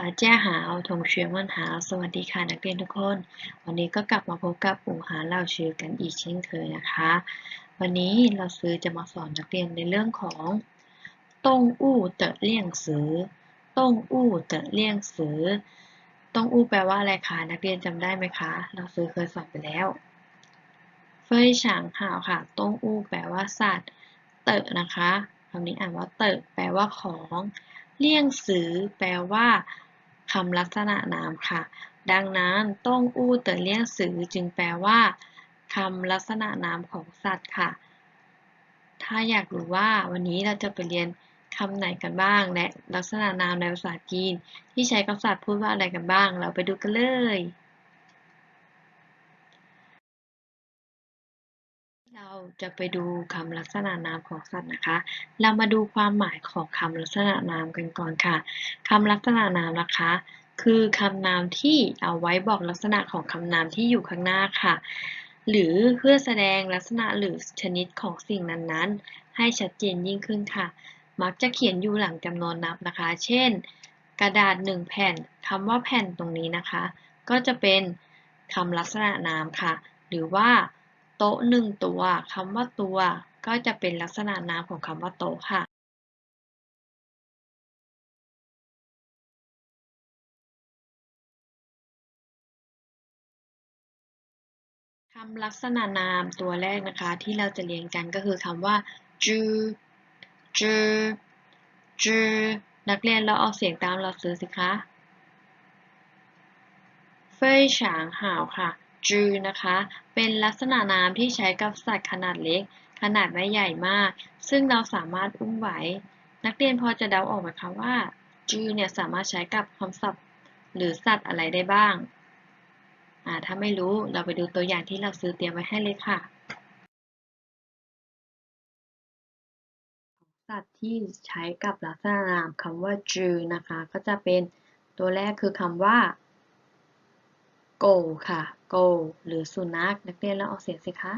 สาแจ้หาวทงเชียงวันหาสวัสดีค่ะนักเรียนทุกคน วันนี้ก็กลับมาพบกับปู่หาเล่าชื่อกันอีกเช่นเคยนะคะ วันนี้เราซื้อจะมาสอนนักเรียนในเรื่องของต้งอู้เตะเลี่ยงสือต้งอู้เตะเลี่ยงสือต้งอู้แปลว่าอะไรคะนักเรียนจำได้ไหมคะ เราซื้อเคยสอนไปแล้ว เฟยฉางหาวค่ะต้งอู้แปลว่าสัตว์ เตะนะคะคำนี้อ่านว่าเตะแปลว่าของเลี่ยงสือแปลว่า คำลักษณะนามค่ะ ดังนั้นต้งอู้เต๋อเลี่ยงสือจึงแปลว่าคำลักษณะนามของสัตว์ค่ะ ถ้าอยากรู้ว่าวันนี้เราจะไปเรียนคำไหนกันบ้าง และลักษณะนามในภาษาจีน ที่ใช้กับสัตว์พูดว่าอะไรกันบ้าง เราไปดูกันเลย เรา จะไปดูคำลักษณะนามของสัตว์นะคะ เรามาดูความหมายของคำลักษณะนามกันก่อนค่ะคำลักษณะนามนะคะ คือคำนามที่เอาไว้บอกลักษณะของคำนามที่อยู่ข้างหน้าค่ะ หรือเพื่อแสดงลักษณะหรือชนิดของสิ่งนั้นๆ ให้ชัดเจนยิ่งขึ้นค่ะ มักจะเขียนอยู่หลังจำนวนนับนะคะ เช่น กระดาษหนึ่งแผ่นคำว่าแผ่นตรงนี้นะคะ ก็จะเป็นคำลักษณะนามค่ะ หรือว่า โต๊ะหนึ่งตัวคำว่าตัว ก็จะเป็นลักษณะนามของคำว่าโต๊ะค่ะคำลักษณะนามตัวแรกนะคะ ที่เราจะเรียนกันก็คือคำว่าจือจือจือนักเรียนเราออกเสียงตามเราซื้อสิคะเฟยฉางห่าวค่ะ จือนะคะ เป็นลักษณะนามที่ใช้กับสัตว์ขนาดเล็ก ขนาดไม่ใหญ่มาก ซึ่งเราสามารถอุ้มไหว นักเรียนพอจะเดาออกไหมคะว่าจือเนี่ยสามารถใช้กับคำศัพท์ หรือสัตว์อะไรได้บ้างอ่าถ้าไม่รู้เราไปดูตัวอย่างที่เราซื้อเตรียมไว้ให้เลยค่ะ สัตว์ที่ใช้กับลักษณะนามคำว่าจือนะคะ ก็จะเป็นตัวแรกคือคำว่า โกค่ะโกหรือสุนัขนักเรียนแล้วออกเสียงสิคะ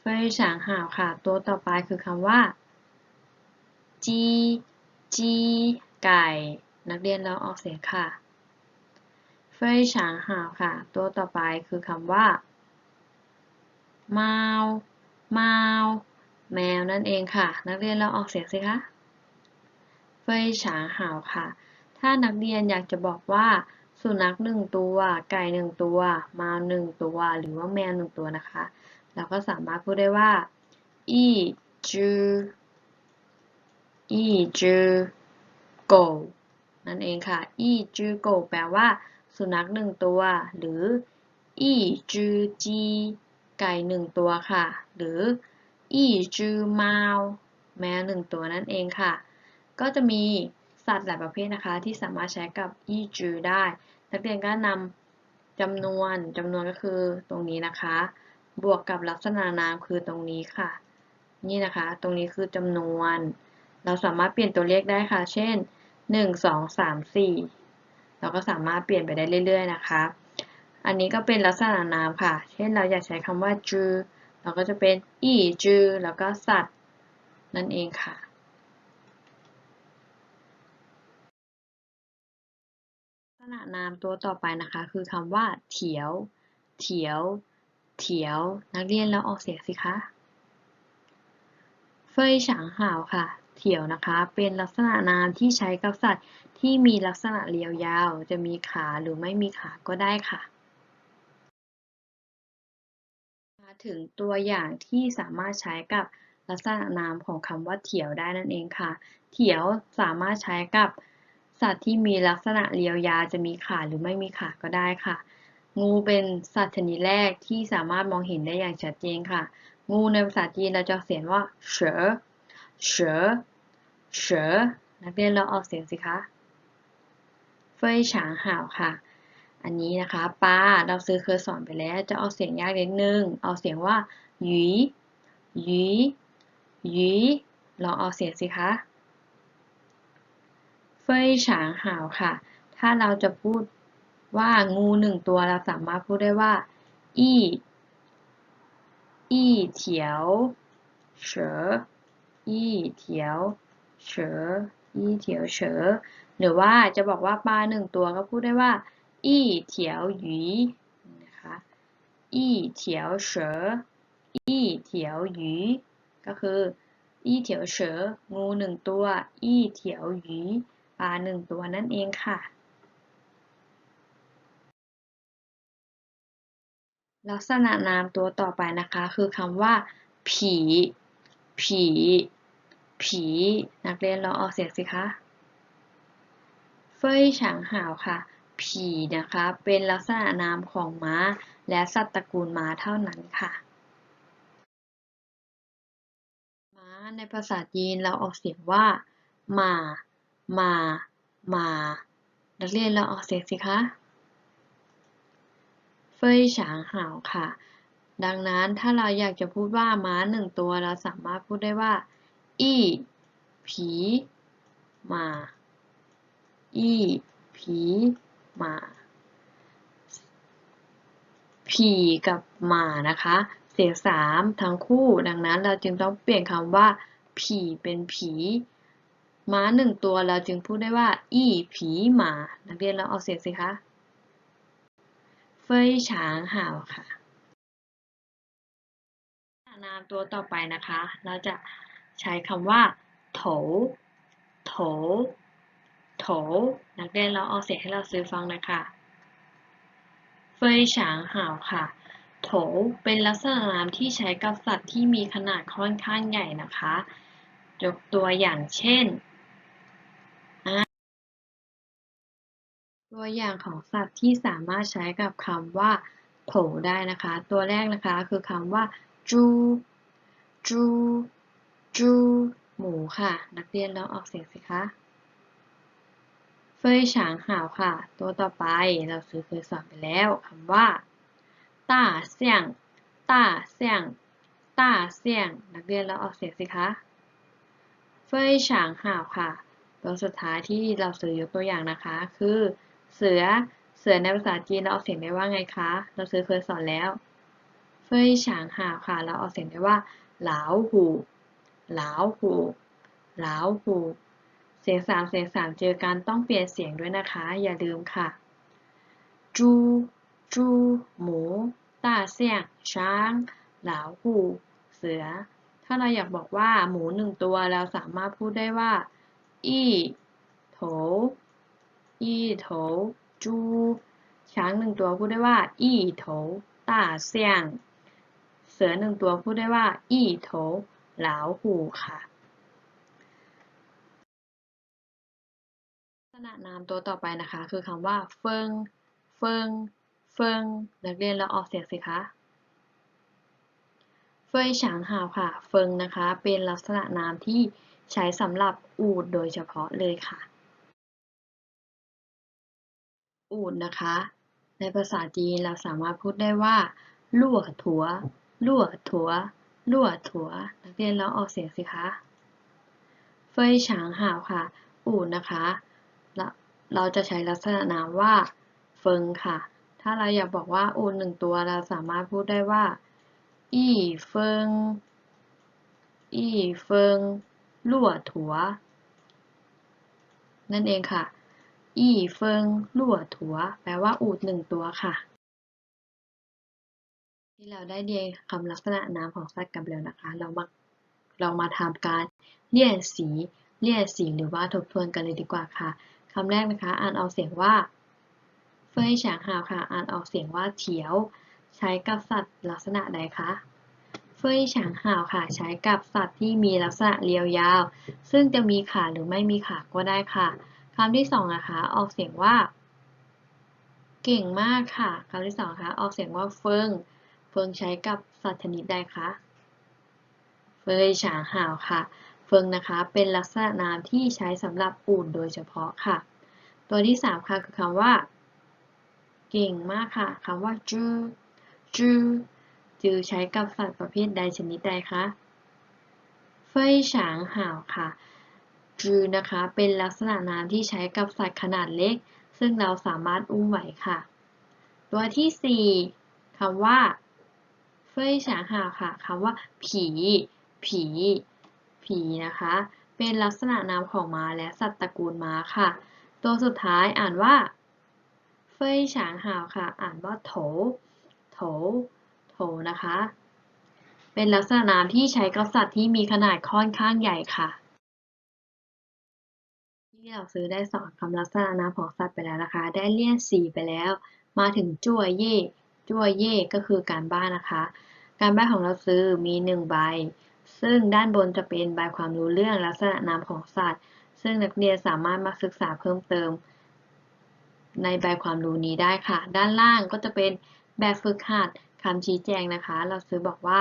เฟยฉางห่าวค่ะ ตัวต่อไปคือคำว่า จีจีไก่ นักเรียนแล้วออกเสียงค่ะเฟยฉางห่าวค่ะ ตัวต่อไปคือคำว่าเมาเมาแมวนั่นเองค่ะ นักเรียนเราออกเสียงสิคะเฟยฉางห่าวค่ะ ถ้านักเรียนอยากจะบอกว่า สุนัขหนึ่งตัว ไก่หนึ่งตัวแมวหนึ่งตัว หรือว่าแมวหนึ่งตัวนะคะ เราก็สามารถพูดได้ว่าอีจืออีจือโกนั่นเองค่ะอีจือโกแปลว่า สุนัขหนึ่งตัว หรืออีจือจีไก่หนึ่งตัวค่ะ หรืออีจือมาแมวหนึ่งตัวนั่นเองค่ะ ก็จะมีสัตว์หลายประเภทนะคะที่สามารถใช้กับอีจือได้ นักเรียนก็นำจำนวนจำนวนก็คือตรงนี้นะคะ บวกกับลักษณะนามคือตรงนี้ค่ะ นี่นะคะ ตรงนี้คือจำนวน เราสามารถเปลี่ยนตัวเลขได้ค่ะ เช่น 1 2 3 4 เราก็สามารถเปลี่ยนไปได้เรื่อย ๆ นะคะ อันนี้ก็เป็นลักษณะนามค่ะ เช่นเราอยากใช้คำว่าจือเราก็จะเป็นอีจือแล้วก็สัตว์นั่นเองค่ะ ลัก ษณะนามตัวต่อไปนะคะ คือคำว่า เถียว เถียว เถียว นักเรียนแล้วออกเสียงสิคะเฟยฉางห่าวค่ะ เถียวนะคะ เป็นลักษณะนามที่ใช้กับสัตว์ที่มีลักษณะเรียวยาว จะมีขาหรือไม่มีขาก็ได้ค่ะ มาถึงตัวอย่างที่สามารถใช้กับลักษณะนามของคำว่าเถียวได้นั่นเองค่ะ เถียวสามารถใช้กับ สัตว์ที่มีลักษณะเรียวยาวจะมีขาหรือไม่มีขาก็ได้ค่ะ งูเป็นสัตว์ชนิดแรกที่สามารถมองเห็นได้อย่างชัดเจนค่ะ งูในภาษาจีนเราจะเขียนว่าเฉอเฉอเฉอนักเรียนเราออกเสียงสิคะเฟยฉางห่าวค่ะ อันนี้นะคะปลาเราซื้อเคยสอนไปแล้ว จะออกเสียงยากนิดนึงเอาเสียงว่าหยีหยีหยีลองออกเสียงสิคะ เฟยฉางหาวค่ะ ถ้าเราจะพูดว่างูหนึ่งตัวเราสามารถพูดได้ว่า อีอีเถียวเฉออีเถียวเฉออีเถียวเฉอหรือว่าจะบอกว่าปลาหนึ่งตัวก็พูดได้ว่า อี้เถียวหยีนะคะอี้เถียวเฉออี้เถียวหยีก็คืออี้เถียวเฉองูหนึ่งตัว อี้เถียวหยีาหนึ่งตัวนั่นเองค่ะ ลักษณะนามตัวต่อไปนะคะ คือคำว่า ผี ผี ผี นักเรียนลองออกเสียงสิคะเฟยฉางหาวค่ะ ผีนะคะ เป็นลักษณะนามของม้า และสัตว์ตระกูลม้าเท่านั้นค่ะม้าในภาษาจีนเราออกเสียงว่าหมา มา มา นักเรียนเราออกเสียงสิคะเฟยฉางหาวค่ะ ดังนั้นถ้าเราอยากจะพูดว่าม้าหนึ่งตัวเราสามารถพูดได้ว่า อีผีมา อีผีมาผีกับหมานะคะ เสียงสามทั้งคู่ ดังนั้นเราจึงต้องเปลี่ยนคำว่าผีเป็นผี ม้าหนึ่งตัวเราจึงพูดได้ว่า อี้ผีหมา นักเรียนเราเอาเสียงสิคะ เฟยฉางห่าวค่ะ นามตัวต่อไปนะคะ เราจะใช้คำว่า โถ โถ โถ นักเรียนเราเอาเสียงให้เราซื้อฟังนะคะเฟยฉางห่าวค่ะ โถ เป็นลักษณะนามที่ใช้กับสัตว์ที่มีขนาดค่อนข้างใหญ่นะคะยกตัวอย่างเช่น ตัวอย่างของสัตว์ที่สามารถใช้กับคำว่าโถได้นะคะ ตัวแรกนะคะคือคำว่าจูจูจูหมูค่ะ นักเรียนลองออกเสียงสิคะเฟยฉางห่าวค่ะ ตัวต่อไปเราซื้อเคยสอนไปแล้วคำว่าต้าเสี่ยงต้าเสี่ยงต้าเสี่ยง นักเรียนเราออกเสียงสิคะเฟยฉางห่าวค่ะตัวสุดท้ายที่เราซื้อยกตัวอย่างนะคะคือ เสือ เสือในภาษาจีนเราออกเสียงได้ว่าไงคะ เราซื้อเคยสอนแล้ว เฟยฉางหาค่ะ เราออกเสียงได้ว่าหลาวหูหลาวหูหลาวหูเสียงสามเสียงสามเจอกันต้องเปลี่ยนเสียงด้วยนะคะ อย่าลืมค่ะ จูจูหมูต้าเสี่ยงช้าง หลาวหูเสือ ถ้าเราอยากบอกว่าหมูหนึ่งตัวเราสามารถพูดได้ว่า อี้โถ อีโถจูช้างหนึ่งตัวพูดได้ว่า อีโถต้าเสี่ยง เสือหนึ่งตัวพูดได้ว่า อีโถหลาวหูค่ะลักษณะนามตัวต่อไปนะคะ คือคำว่า เฟิง เฟิง เฟิง นักเรียนเราออกเสียงสิคะเฟยฉางหาวค่ะ เฟิงนะคะ เป็นลักษณะนามที่ใช้สำหรับอูฐโดยเฉพาะเลยค่ะ อูฐนะคะ ในภาษาจีนเราสามารถพูดได้ว่าลั่วถัวลั่วถัวลั่วถัว นักเรียนเราออกเสียงสิคะ เฟยฉางหาวค่ะ อูฐนะคะ เราจะใช้ลักษณะนามว่าเฟิงค่ะ ถ้าเราอยากบอกว่าอูฐหนึ่งตัวเราสามารถพูดได้ว่า อี้เฟิง อี้เฟิงลั่วถัว นั่นเองค่ะ อี้เฟิงลั่วถัวแปลว่าอูฐหนึ่งตัวค่ะ ที่เราได้เรียนคำลักษณะนามของสัตว์กันแล้วนะคะ เรามาเรามาทำการเลี่ยนสีเลี่ยนสีหรือว่าทบทวนกันเลยดีกว่าค่ะคำแรกนะคะ อ่านออกเสียงว่า เฟยฉางหาวค่ะ อ่านออกเสียงว่าเถียว ใช้กับสัตว์ลักษณะใดคะเฟยฉางห่าวค่ะ ใช้กับสัตว์ที่มีลักษณะเรียวยาว ซึ่งจะมีขาหรือไม่มีขาก็ได้ค่ะ คำที่สองนะคะ ออกเสียงว่า เก่งมากค่ะคำที่สองคะออกเสียงว่าเฟิง เฟิงใช้กับสัตว์ชนิดใดคะ เฟยฉางห่าวค่ะ เฟิงนะคะเป็นลักษณะนามที่ใช้สำหรับอูฐโดยเฉพาะค่ะ ตัวที่สามค่ะคือคำว่า เก่งมากค่ะคำว่าจื้อจื้อจือใช้กับสัตว์ประเภทใดชนิดใดคะ เฟยฉางห่าวค่ะ จือนะคะ เป็นลักษณะนามที่ใช้กับสัตว์ขนาดเล็ก ซึ่งเราสามารถอุ้มไหวค่ะ ตัวที่สี่คำว่าเฟยฉางหาวค่ะคำว่า ผี ผี ผีนะคะ เป็นลักษณะนามของม้าและสัตว์ตระกูลม้าค่ะ ตัวสุดท้ายอ่านว่าเฟยฉางหาวค่ะ อ่านว่าโถ โถ โถนะคะ เป็นลักษณะนามที่ใช้กับสัตว์ที่มีขนาดค่อนข้างใหญ่ค่ะ ที่เราซื้อได้สอนคำลักษณะนามของสัตว์ไปแล้วนะคะ ได้เลี่ยนสีไปแล้ว มาถึงจั่วเย่จั่วเย่ก็คือการบ้านนะคะ การบ้านของเราซื้อมีหนึ่งใบ ซึ่งด้านบนจะเป็นใบความรู้เรื่องลักษณะนามของสัตว์ ซึ่งนักเรียนสามารถมาศึกษาเพิ่มเติม ในใบความรู้นี้ได้ค่ะ ด้านล่างก็จะเป็นแบบฝึกหัดคำชี้แจงนะคะ เราซื้อบอกว่า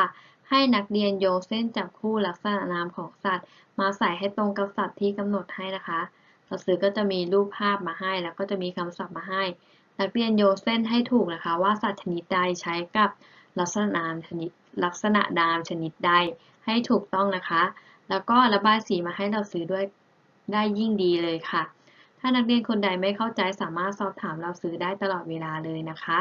ให้นักเรียนโยงเส้นจับคู่ลักษณะนามของสัตว์ มาใส่ให้ตรงกับสัตว์ที่กำหนดให้นะคะ เราซื้อก็จะมีรูปภาพมาให้ แล้วก็จะมีคำศัพท์มาให้ นักเรียนโยเส้นให้ถูกนะคะ ว่าสัตว์ชนิดใดใช้กับลักษณะนามชนิดลักษณะนามชนิดใดให้ถูกต้องนะคะ แล้วก็ระบายสีมาให้เราซื้อด้วยได้ยิ่งดีเลยค่ะ ถ้านักเรียนคนใดไม่เข้าใจสามารถสอบถามเราซื้อได้ตลอดเวลาเลยนะคะ